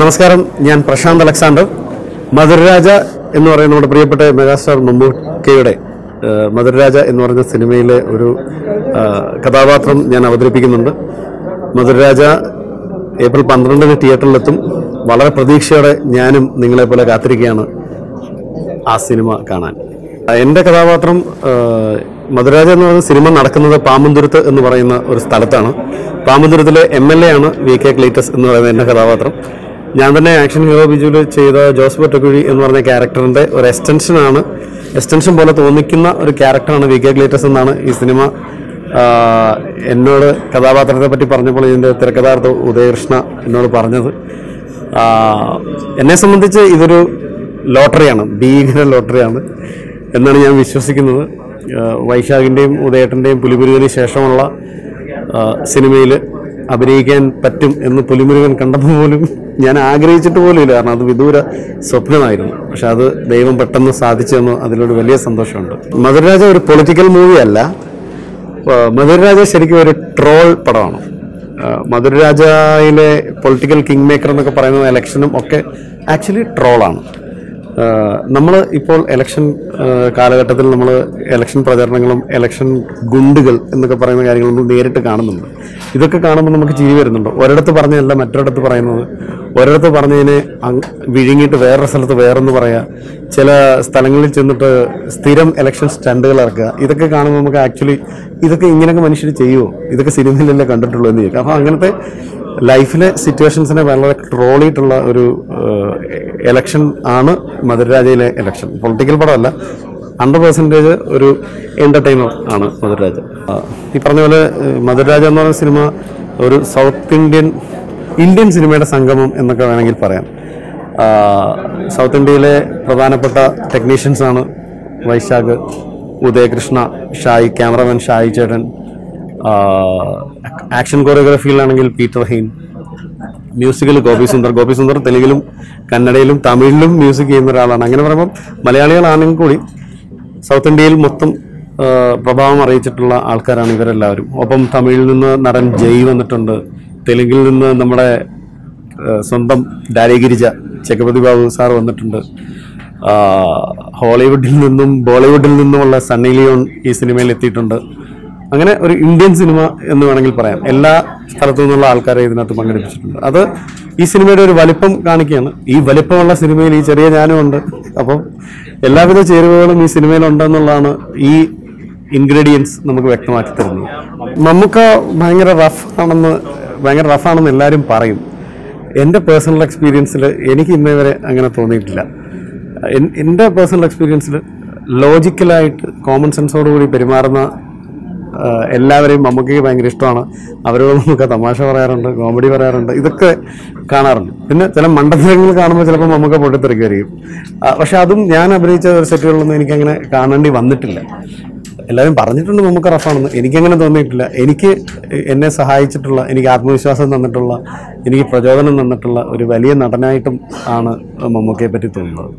നമസ്കാരം. ഞാൻ പ്രശാന്ത് അലക്സാണ്ടർ. മധുരരാജ എന്ന് പറയുന്ന നമ്മുടെ പ്രിയപ്പെട്ട മെഗാസ്റ്റാർ മമ്മൂക്കയുടെ മധുരരാജ എന്ന് പറഞ്ഞ സിനിമയിലെ ഒരു കഥാപാത്രം ഞാൻ അവതരിപ്പിക്കുന്നുണ്ട്. മധുരരാജ ഏപ്രിൽ പന്ത്രണ്ടിന് തിയേറ്ററിലെത്തും. വളരെ പ്രതീക്ഷയോടെ ഞാനും നിങ്ങളെ പോലെ കാത്തിരിക്കുകയാണ് ആ സിനിമ കാണാൻ. എന്റെ കഥാപാത്രം മധുരാജ എന്ന് പറയുന്ന സിനിമ നടക്കുന്നത് പാമ്പന്തുരുത്ത് എന്ന് പറയുന്ന ഒരു സ്ഥലത്താണ്. പാമ്പന്തുരത്തിലെ എം എൽ എ ആണ് വി കെ ക്ലീറ്റസ് എന്ന് പറയുന്ന എന്റെ കഥാപാത്രം. ഞാൻ തന്നെ ആക്ഷൻ ഹീറോ ബിജുവിൽ ചെയ്ത ജോസ് പൊട്ടക്കുഴി എന്ന് പറഞ്ഞ ക്യാരക്ടറിന്റെ ഒരു എക്സ്റ്റൻഷനാണ് എക്സ്റ്റൻഷൻ പോലെ തോന്നിക്കുന്ന ഒരു ക്യാരക്ടറാണ് വി കെ ഗ്ലേറ്റസ് എന്നാണ് ഈ സിനിമ. എന്നോട് കഥാപാത്രത്തെ പറ്റി പറഞ്ഞപ്പോൾ ഇതിന്റെ തിരക്കഥാർത്ഥ ഉദയകൃഷ്ണ എന്നോട് പറഞ്ഞത്. എന്നെ സംബന്ധിച്ച് ഇതൊരു ലോട്ടറിയാണ് ഭീകര ലോട്ടറിയാണ് എന്നാണ് ഞാൻ വിശ്വസിക്കുന്നത്. വൈശാഖിന്റെയും ഉദയേട്ടന്റെയും പുലിപുരുവിന് ശേഷമുള്ള സിനിമയിൽ അഭിനയിക്കാൻ പറ്റും എന്ന് പുലിമുരുകൻ കണ്ടപ്പോൾ പോലും ഞാൻ ആഗ്രഹിച്ചിട്ട് പോലും ഇല്ല. കാരണം അത് വിദൂര സ്വപ്നമായിരുന്നു. പക്ഷെ അത് ദൈവം പെട്ടെന്ന് സാധിച്ചെന്ന് അതിലൊരു വലിയ സന്തോഷമുണ്ട്. മധുരരാജ ഒരു പൊളിറ്റിക്കൽ മൂവി അല്ല. മധുരരാജ ശരിക്കും ഒരു ട്രോൾ പടമാണ്. മധുരരാജയിലെ പൊളിറ്റിക്കൽ കിങ് മേക്കർ എന്നൊക്കെ പറയുന്ന ഇലക്ഷനും ഒക്കെ ആക്ച്വലി ട്രോളാണ് നമ്മൾ ഇപ്പോൾ ഇലക്ഷൻ കാലഘട്ടത്തിൽ നമ്മൾ ഇലക്ഷൻ പ്രചരണങ്ങളും ഇലക്ഷൻ ഗുണ്ടുകൾ എന്നൊക്കെ പറയുന്ന കാര്യങ്ങൾ നമ്മൾ നേരിട്ട് കാണുന്നുണ്ട്. ഇതൊക്കെ കാണുമ്പോൾ നമുക്ക് ചിരി വരുന്നുണ്ട്. ഒരിടത്ത് പറഞ്ഞതല്ല മറ്റൊരിടത്ത് പറയുന്നത്. ഒരിടത്ത് പറഞ്ഞതിനെ വിഴുങ്ങിയിട്ട് വേറൊരു സ്ഥലത്ത് വേറൊന്ന് പറയുക ചില സ്ഥലങ്ങളിൽ ചെന്നിട്ട് സ്ഥിരം ഇലക്ഷൻ സ്റ്റണ്ടുകൾ ഇറക്കുക. ഇതൊക്കെ കാണുമ്പോൾ നമുക്ക് ആക്ച്വലി ഇതൊക്കെ ഇങ്ങനെയൊക്കെ മനുഷ്യർ ചെയ്യുമോ ഇതൊക്കെ സിനിമയിലല്ലേ കണ്ടിട്ടുള്ളൂ എന്ന് ചോദിക്കാം. അപ്പോൾ അങ്ങനത്തെ ലൈഫിലെ സിറ്റുവേഷൻസിനെ വളരെ ട്രോളിയിട്ടുള്ള ഒരു എലക്ഷൻ ആണ് മധുരരാജയിലെ എലക്ഷൻ പൊളിറ്റിക്കൽ പടമല്ല. ഹൺഡ്രഡ് പെർസെന്റേജ് ഒരു എന്റർടൈനർ ആണ് മധുരരാജ ഈ പറഞ്ഞ പോലെ മധുരരാജ എന്ന് പറയുന്ന സിനിമ ഒരു സൗത്ത് ഇന്ത്യൻ ഇന്ത്യൻ സിനിമയുടെ സംഗമം എന്നൊക്കെ വേണമെങ്കിൽ പറയാം. സൗത്ത് ഇന്ത്യയിലെ പ്രധാനപ്പെട്ട ടെക്നീഷ്യൻസാണ് വൈശാഖ് ഉദയകൃഷ്ണ ഷായി ക്യാമറമാൻ ഷായി ചേട്ടൻ. ആക്ഷൻ കൊറിയോഗ്രാഫിയിലാണെങ്കിൽ പീറ്റർ ഹെയിൻ മ്യൂസിക്കിൽ ഗോപി സുന്ദർ. ഗോപി സുന്ദർ തെലുങ്കിലും കന്നഡയിലും തമിഴിലും മ്യൂസിക് ചെയ്യുന്ന ഒരാളാണ്. അങ്ങനെ പറയുമ്പോൾ മലയാളികളാണെങ്കിൽ കൂടി സൗത്ത് ഇന്ത്യയിൽ മൊത്തം പ്രഭാവം അറിയിച്ചിട്ടുള്ള ആൾക്കാരാണ് ഇവരെല്ലാവരും. ഒപ്പം തമിഴിൽ നിന്ന് നടൻ ജയ് വന്നിട്ടുണ്ട്. തെലുങ്കിൽ നിന്ന് നമ്മുടെ സ്വന്തം ഡാലിഗിരിജ ചക്രപതി ബാബു സാർ വന്നിട്ടുണ്ട്. ഹോളിവുഡിൽ നിന്നും ബോളിവുഡിൽ നിന്നുമുള്ള സണ്ണി ലിയോൺ ഈ സിനിമയിൽ എത്തിയിട്ടുണ്ട്. അങ്ങനെ ഒരു ഇന്ത്യൻ സിനിമ എന്ന് വേണമെങ്കിൽ പറയാം. എല്ലാ സ്ഥലത്തു നിന്നുള്ള ആൾക്കാരെ ഇതിനകത്ത് പങ്കെടുപ്പിച്ചിട്ടുണ്ട്. അത് ഈ സിനിമയുടെ ഒരു വലിപ്പം കാണിക്കുകയാണ്. ഈ വലിപ്പമുള്ള സിനിമയിൽ ഈ ചെറിയ ഞാനും ഉണ്ട്. അപ്പം എല്ലാവിധ ചേരുവകളും ഈ സിനിമയിൽ ഉണ്ടെന്നുള്ളതാണ് ഈ ഇൻഗ്രീഡിയൻസ് നമുക്ക് വ്യക്തമാക്കി തരുന്നത്. നമുക്ക് ഭയങ്കര റഫ് ആണെന്ന് ഭയങ്കര റഫാണെന്ന് എല്ലാവരും പറയും. എന്റെ പേഴ്സണൽ എക്സ്പീരിയൻസിൽ എനിക്ക് ഇന്നേ വരെ അങ്ങനെ തോന്നിയിട്ടില്ല. എന്റെ പേഴ്സണൽ എക്സ്പീരിയൻസിൽ ലോജിക്കലായിട്ട് കോമൺ സെൻസോടുകൂടി പെരുമാറുന്ന എല്ലാവരെയും മമ്മൂക്കയ്ക്ക് ഭയങ്കര ഇഷ്ടമാണ്. അവരോട് നമുക്ക് തമാശ പറയാറുണ്ട് കോമഡി പറയാറുണ്ട്. ഇതൊക്കെ കാണാറുണ്ട്. പിന്നെ ചില മണ്ടത്തരങ്ങൾ കാണുമ്പോൾ ചിലപ്പോൾ മമ്മൂക്ക പൊട്ടിത്തെറിക്കുമായിരിക്കും. പക്ഷെ അതും ഞാൻ അഭിനയിച്ച ഒരു സെറ്റുകളിലൊന്നും എനിക്കങ്ങനെ കാണേണ്ടി വന്നിട്ടില്ല. എല്ലാവരും പറഞ്ഞിട്ടുണ്ട് നമുക്ക് റഫാണെന്ന്. എനിക്കങ്ങനെ തോന്നിയിട്ടില്ല. എനിക്ക് എന്നെ സഹായിച്ചിട്ടുള്ള എനിക്ക് ആത്മവിശ്വാസം തന്നിട്ടുള്ള എനിക്ക് പ്രചോദനം തന്നിട്ടുള്ള ഒരു വലിയ നടനായിട്ടും ആണ് മമ്മൂക്കയെ പറ്റി തോന്നുന്നത്.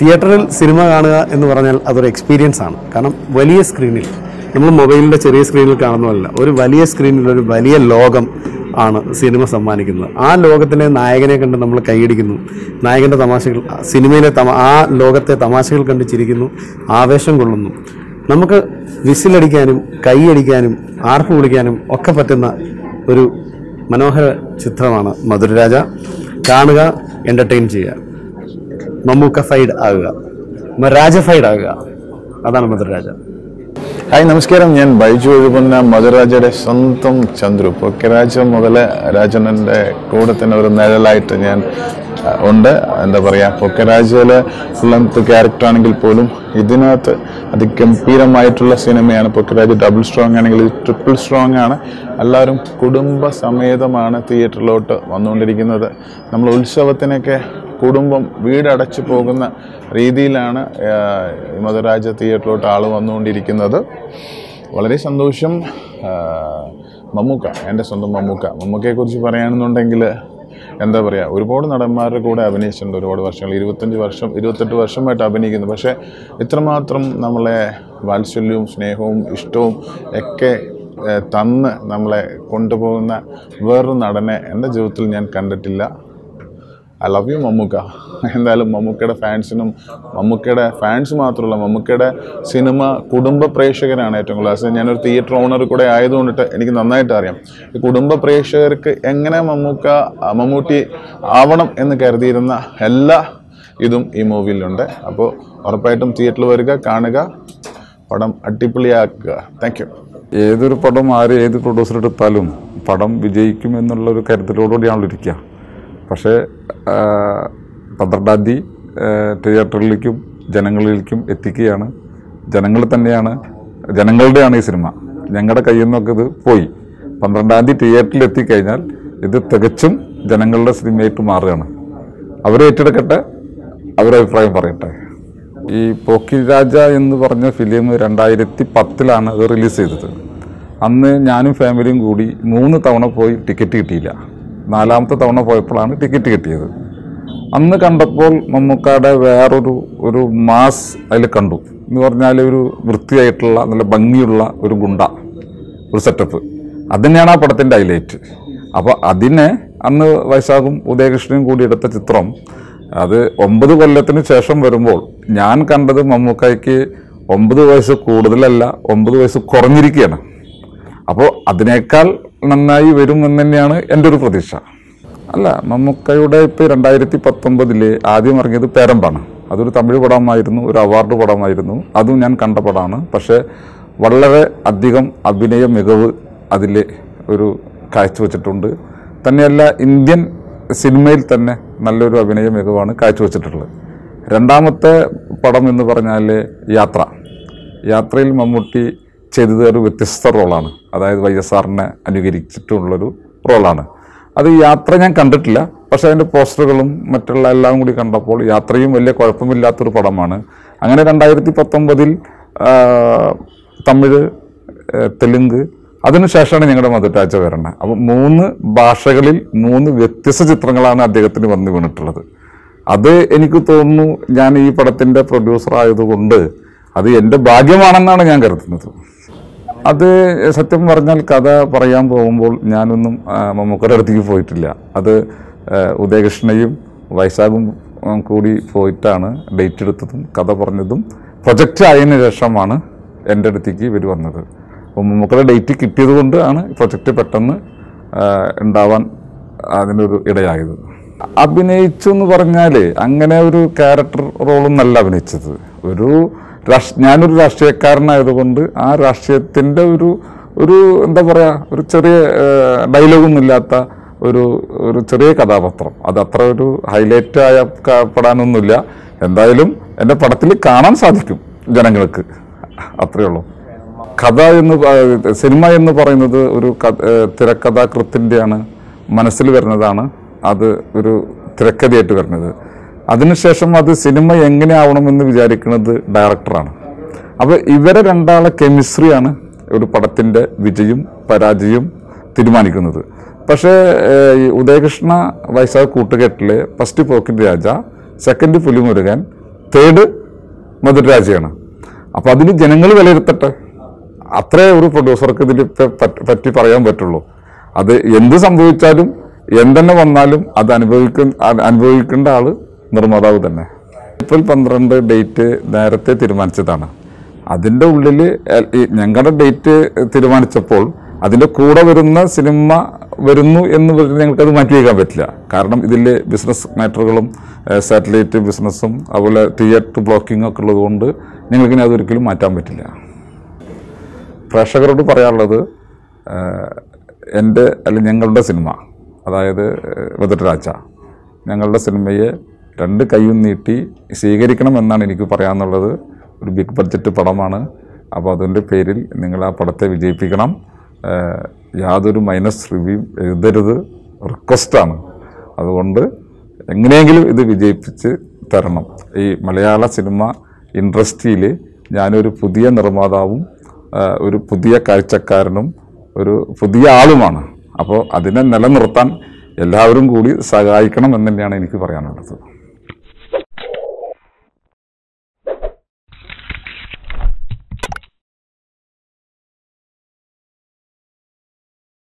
തിയേറ്ററിൽ സിനിമ കാണുക എന്ന് പറഞ്ഞാൽ അതൊരു എക്സ്പീരിയൻസ് ആണ്. കാരണം വലിയ സ്ക്രീനിൽ നമ്മൾ മൊബൈലിന്റെ ചെറിയ സ്ക്രീനിൽ കാണുന്നതല്ല ഒരു വലിയ സ്ക്രീനിൽ ഒരു വലിയ ലോകം ആണ് സിനിമ സമ്മാനിക്കുന്നത്. ആ ലോകത്തിലെ നായകനെ കണ്ട് നമ്മൾ കൈയടിക്കുന്നു. നായകന്റെ തമാശകൾ സിനിമയിലെ ആ ലോകത്തെ തമാശകൾ കണ്ട് ചിരിക്കുന്നു ആവേശം കൊള്ളുന്നു. നമുക്ക് വിസിലടിക്കാനും കൈയടിക്കാനും ആർപ്പ് വിളിക്കാനും ഒക്കെ പറ്റുന്ന ഒരു മനോഹര ചിത്രമാണ് മധുരരാജ കാണുക എന്റർടൈൻ ചെയ്യുക. മമ്മൂക്ക ഫൈഡ് ആകുക. രാജഫൈഡ് ആകുക. അതാണ് മധുരരാജ ഹായ് നമസ്കാരം. ഞാൻ ബൈജു എഴുപുന്ന മധുരാജയുടെ സ്വന്തം ചന്ദ്രു. പൊക്കരാജ മുതൽ രാജനന്റെ കൂടെ തന്നെ ഒരു നിഴലായിട്ട് ഞാൻ ഉണ്ട്. എന്താ പറയുക പൊക്കരാജയിലെ ഫുള്ളത്ത് ക്യാരക്ടർ ആണെങ്കിൽ പോലും ഇതിനകത്ത് അതിഗംഭീരമായിട്ടുള്ള സിനിമയാണ്. പൊക്കരാജ് ഡബിൾ സ്ട്രോങ് ആണെങ്കിൽ ട്രിപ്പിൾ സ്ട്രോങ് ആണ്. എല്ലാവരും കുടുംബ സമേതമാണ് തിയേറ്ററിലോട്ട് വന്നുകൊണ്ടിരിക്കുന്നത്. നമ്മൾ ഉത്സവത്തിനൊക്കെ കുടുംബം വീടടച്ചു പോകുന്ന രീതിയിലാണ് മധുരാജ തിയേറ്ററിലോട്ട് ആൾ വന്നുകൊണ്ടിരിക്കുന്നത്. വളരെ സന്തോഷം മമ്മൂക്ക എന്റെ സ്വന്തം മമ്മൂക്ക. മമ്മൂക്കയെക്കുറിച്ച് പറയുകയാണെന്നുണ്ടെങ്കിൽ എന്താ പറയുക ഒരുപാട് നടന്മാരുടെ കൂടെ അഭിനയിച്ചിട്ടുണ്ട് ഒരുപാട് വർഷങ്ങൾ. ഇരുപത്തഞ്ച് വർഷം ഇരുപത്തെട്ട് വർഷമായിട്ട് അഭിനയിക്കുന്നു. പക്ഷേ ഇത്രമാത്രം നമ്മളെ വാത്സല്യവും സ്നേഹവും ഇഷ്ടവും ഒക്കെ തന്ന് നമ്മളെ കൊണ്ടുപോകുന്ന വേറൊരു നടനെ എന്റെ ജീവിതത്തിൽ ഞാൻ കണ്ടിട്ടില്ല. I love you Mammukka. എന്തായാലും മമ്മൂക്കയുടെ ഫാൻസിനും മമ്മൂക്കയുടെ ഫാൻസ് മാത്രമല്ല മമ്മൂക്കയുടെ സിനിമ കുടുംബ പ്രേക്ഷകരാണ് ഏറ്റവും കൂടുതൽ. ഞാനൊരു തിയേറ്റർ ഓണർ കൂടെ ആയതുകൊണ്ടിട്ട് എനിക്ക് നന്നായിട്ട് അറിയാം. ഈ കുടുംബ പ്രേക്ഷകർക്ക് എങ്ങനെ മമ്മൂക്ക മമ്മൂട്ടി ആവണം എന്ന് കരുതിയിരുന്ന എല്ലാ ഇതും ഈ മൂവിയിലുണ്ട്. അപ്പോൾ ഉറപ്പായിട്ടും തിയേറ്ററിൽ വരിക കാണുക പടം അടിപൊളിയാക്കുക. താങ്ക് യു ഏതൊരു പടം ആര് ഏത് പ്രൊഡ്യൂസർ എടുത്താലും പടം വിജയിക്കും എന്നുള്ളൊരു കരുതലോടുകൂടിയാണല്ലോ ഇരിക്കുക. പക്ഷേ പന്ത്രണ്ടാം തീയതി തിയേറ്ററിലേക്കും ജനങ്ങളിലേക്കും എത്തിക്കുകയാണ്. ജനങ്ങൾ തന്നെയാണ് ജനങ്ങളുടെയാണ് ഈ സിനിമ. ഞങ്ങളുടെ കയ്യിൽ നിന്നൊക്കെ ഇത് പോയി. പന്ത്രണ്ടാം തീയതി തിയേറ്ററിൽ എത്തിക്കഴിഞ്ഞാൽ ഇത് തികച്ചും ജനങ്ങളുടെ സിനിമയായിട്ട് മാറുകയാണ്. അവരെ ഏറ്റെടുക്കട്ടെ അവരുടെ അഭിപ്രായം പറയട്ടെ. ഈ പോക്കി രാജ എന്ന് പറഞ്ഞ ഫിലിം രണ്ടായിരത്തി പത്തിലാണ് അത് റിലീസ് ചെയ്തത്. അന്ന് ഞാനും ഫാമിലിയും കൂടി മൂന്ന് തവണ പോയി ടിക്കറ്റ് കിട്ടിയില്ല. നാലാമത്തെ തവണ പോയപ്പോഴാണ് ടിക്കറ്റ് കിട്ടിയത്. അന്ന് കണ്ടപ്പോൾ മമ്മൂക്കാടെ വേറൊരു ഒരു മാസ് അതിൽ കണ്ടു. എന്ന് പറഞ്ഞാൽ ഒരു വൃത്തിയായിട്ടുള്ള നല്ല ഭംഗിയുള്ള ഒരു ഗുണ്ട ഒരു സെറ്റപ്പ് അതുതന്നെയാണ് ആ പടത്തിന്റെ ഹൈലൈറ്റ് അപ്പോൾ അതിനെ അന്ന് വൈശാഖും ഉദയകൃഷ്ണനും കൂടി എടുത്ത ചിത്രം അത് ഒമ്പത് കൊല്ലത്തിന് ശേഷം വരുമ്പോൾ ഞാൻ കണ്ടത് മമ്മൂക്കായ്ക്ക് ഒമ്പത് വയസ്സ് കൂടുതലല്ല ഒമ്പത് വയസ്സ് കുറഞ്ഞിരിക്കുകയാണ്. അപ്പോൾ അതിനേക്കാൾ നന്നായി വരുമെന്ന് തന്നെയാണ് എന്റെ ഒരു പ്രതീക്ഷ. അല്ല മമ്മൂക്കയുടെ ഇപ്പോൾ രണ്ടായിരത്തി പത്തൊമ്പതിൽ ആദ്യം ഇറങ്ങിയത് പേരമ്പാണ്. അതൊരു തമിഴ് പടമായിരുന്നു ഒരു അവാർഡ് പടമായിരുന്നു. അതും ഞാൻ കണ്ട പടമാണ്. പക്ഷേ വളരെ അധികം അഭിനയ മികവ് അതിൽ ഒരു കാഴ്ചവെച്ചിട്ടുണ്ട്. തന്നെയല്ല ഇന്ത്യൻ സിനിമയിൽ തന്നെ നല്ലൊരു അഭിനയ മികവാണ് കാഴ്ചവെച്ചിട്ടുള്ളത്. രണ്ടാമത്തെ പടം എന്ന് പറഞ്ഞാൽ യാത്ര. യാത്രയിൽ മമ്മൂട്ടി ചെയ്തത് ഒരു വ്യത്യസ്ത റോളാണ്. അതായത് വൈ എസ് ആറിനെ അനുകരിച്ചിട്ടുള്ളൊരു റോളാണ്. അത് യാത്ര ഞാൻ കണ്ടിട്ടില്ല. പക്ഷേ അതിന്റെ പോസ്റ്ററുകളും മറ്റുള്ള എല്ലാം കൂടി കണ്ടപ്പോൾ യാത്രയും വലിയ കുഴപ്പമില്ലാത്തൊരു പടമാണ്. അങ്ങനെ രണ്ടായിരത്തി പത്തൊമ്പതിൽ തമിഴ് തെലുങ്ക് അതിനുശേഷമാണ് ഞങ്ങളുടെ മധുരാജ വരണത് അപ്പം മൂന്ന് ഭാഷകളിൽ മൂന്ന് വ്യത്യസ്ത ചിത്രങ്ങളാണ് അദ്ദേഹത്തിന് വന്നു വീണിട്ടുള്ളത്. അത് എനിക്ക് തോന്നുന്നു ഞാൻ ഈ പടത്തിന്റെ പ്രൊഡ്യൂസർ ആയതുകൊണ്ട് അത് എന്റെ ഭാഗ്യമാണെന്നാണ് ഞാൻ കരുതുന്നത്. അത് സത്യം പറഞ്ഞാൽ കഥ പറയാൻ പോകുമ്പോൾ ഞാനൊന്നും മമ്മൂക്കയുടെ അടുത്തേക്ക് പോയിട്ടില്ല. അത് ഉദയകൃഷ്ണയും വൈശാഖും കൂടി പോയിട്ടാണ് ഡേറ്റ് എടുത്തതും കഥ പറഞ്ഞതും പ്രൊജക്റ്റ് ആയതിനു ശേഷമാണ് എന്റെ അടുത്തേക്ക് ഇവർ വന്നത്. അപ്പോൾ മമ്മൂക്കയുടെ ഡേറ്റ് കിട്ടിയത് കൊണ്ടാണ് പ്രൊജക്റ്റ് പെട്ടെന്ന് ഉണ്ടാവാൻ അതിനൊരു ഇടയായത്. അഭിനയിച്ചു എന്ന് പറഞ്ഞാൽ അങ്ങനെ ഒരു ക്യാരക്ടർ റോളൊന്നല്ല അഭിനയിച്ചത്. ഒരു രാഷ് ഞാനൊരു രാഷ്ട്രീയക്കാരനായതുകൊണ്ട് ആ രാഷ്ട്രീയത്തിന്റെ ഒരു ഒരു എന്താ പറയുക ഒരു ചെറിയ ഡയലോഗൊന്നും ഇല്ലാത്ത ഒരു ഒരു ചെറിയ കഥാപാത്രം. അത് അത്ര ഒരു ഹൈലൈറ്റ് ആയ പെടാനൊന്നുമില്ല. എന്തായാലും എന്റെ പടത്തിൽ കാണാൻ സാധിക്കും ജനങ്ങൾക്ക്. അത്രയേ ഉള്ളൂ. കഥ എന്ന് സിനിമ എന്ന് പറയുന്നത് ഒരു തിരക്കഥാകൃത്തിന്റെയാണ് മനസ്സിൽ വരുന്നതാണ്. അത് ഒരു തിരക്കഥയായിട്ട് വരുന്നത്. അതിനുശേഷം അത് സിനിമ എങ്ങനെയാവണമെന്ന് വിചാരിക്കുന്നത് ഡയറക്ടറാണ്. അപ്പോൾ ഇവരെ രണ്ടാളെ കെമിസ്ട്രിയാണ് ഒരു പടത്തിന്റെ വിജയം പരാജയം തീരുമാനിക്കുന്നത്. പക്ഷേ Udayakrishna Vaishakh കൂട്ടുകെട്ടിലെ first Pokkiri Raja second Pulimurugan third മധുരരാജയാണ് അപ്പോൾ അതിന് ജനങ്ങൾ വിലയിരുത്തട്ടെ. അത്രേ ഒരു പ്രൊഡ്യൂസർക്ക് ഇതിൽ പറ്റി പറയാൻ പറ്റുള്ളൂ. അത് എന്ത് സംഭവിച്ചാലും എന്തെന്നെ വന്നാലും അത് അനുഭവിക്കുന്ന അനുഭവിക്കേണ്ട ആൾ നിർമ്മാതാവ് തന്നെ. ഏപ്രിൽ പന്ത്രണ്ട് ഡേറ്റ് നേരത്തെ തീരുമാനിച്ചതാണ്. അതിന്റെ ഉള്ളിൽ ഞങ്ങളുടെ ഡേറ്റ് തീരുമാനിച്ചപ്പോൾ അതിന്റെ കൂടെ വരുന്ന സിനിമ വരുന്നു എന്ന് പറഞ്ഞ് ഞങ്ങൾക്കത് മാറ്റി വയ്ക്കാൻ പറ്റില്ല. കാരണം ഇതിൽ ബിസിനസ് മാറ്ററുകളും സാറ്റലൈറ്റ് ബിസിനസ്സും അതുപോലെ തിയേറ്റർ ബ്ലോക്കിംഗ് ഒക്കെ ഉള്ളതുകൊണ്ട് ഞങ്ങൾക്കിനി അതൊരിക്കലും മാറ്റാൻ പറ്റില്ല. പ്രേക്ഷകരോട് പറയാനുള്ളത് എന്റെ അല്ലെങ്കിൽ ഞങ്ങളുടെ സിനിമ അതായത് വെതട്ടരാച്ച ഞങ്ങളുടെ സിനിമയെ രണ്ട് കൈയും നീട്ടി സ്വീകരിക്കണം എന്നാണ് എനിക്ക് പറയാനുള്ളത്. ഒരു ബിഗ് ബഡ്ജറ്റ് പടമാണ്. അപ്പോൾ അതിന്റെ പേരിൽ നിങ്ങൾ ആ പടത്തെ വിജയിപ്പിക്കണം. യാതൊരു മൈനസ് റിവ്യൂ എഴുതരുത്. റിക്വസ്റ്റാണ്. അതുകൊണ്ട് എങ്ങനെയെങ്കിലും ഇത് വിജയിപ്പിച്ച് തരണം. ഈ മലയാള സിനിമ ഇൻഡസ്ട്രിയിൽ ഞാനൊരു പുതിയ നിർമ്മാതാവും ഒരു പുതിയ കാഴ്ചക്കാരനും ഒരു പുതിയ ആളുമാണ്. അപ്പോൾ അതിനെ നിലനിർത്താൻ എല്ലാവരും കൂടി സഹായിക്കണം എന്ന് തന്നെയാണ് എനിക്ക് പറയാനുള്ളത്.